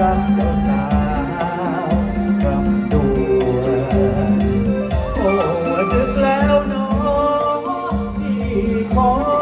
รักเจ้สาวกลับตัวโอ้ดึกแล้วน้องที่ขอ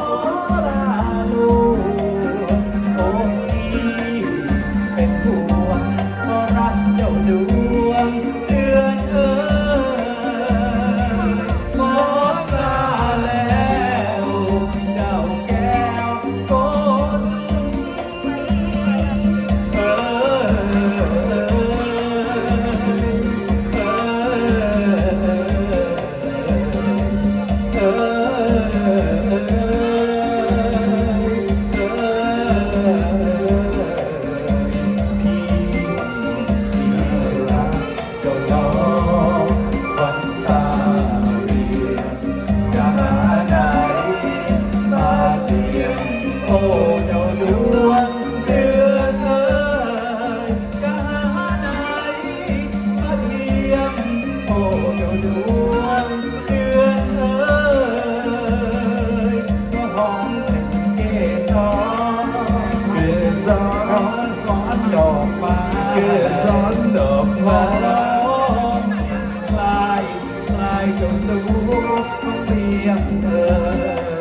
ดร้อนดอกหอมคลายคลายจนสู้ต้องเตียงเธอ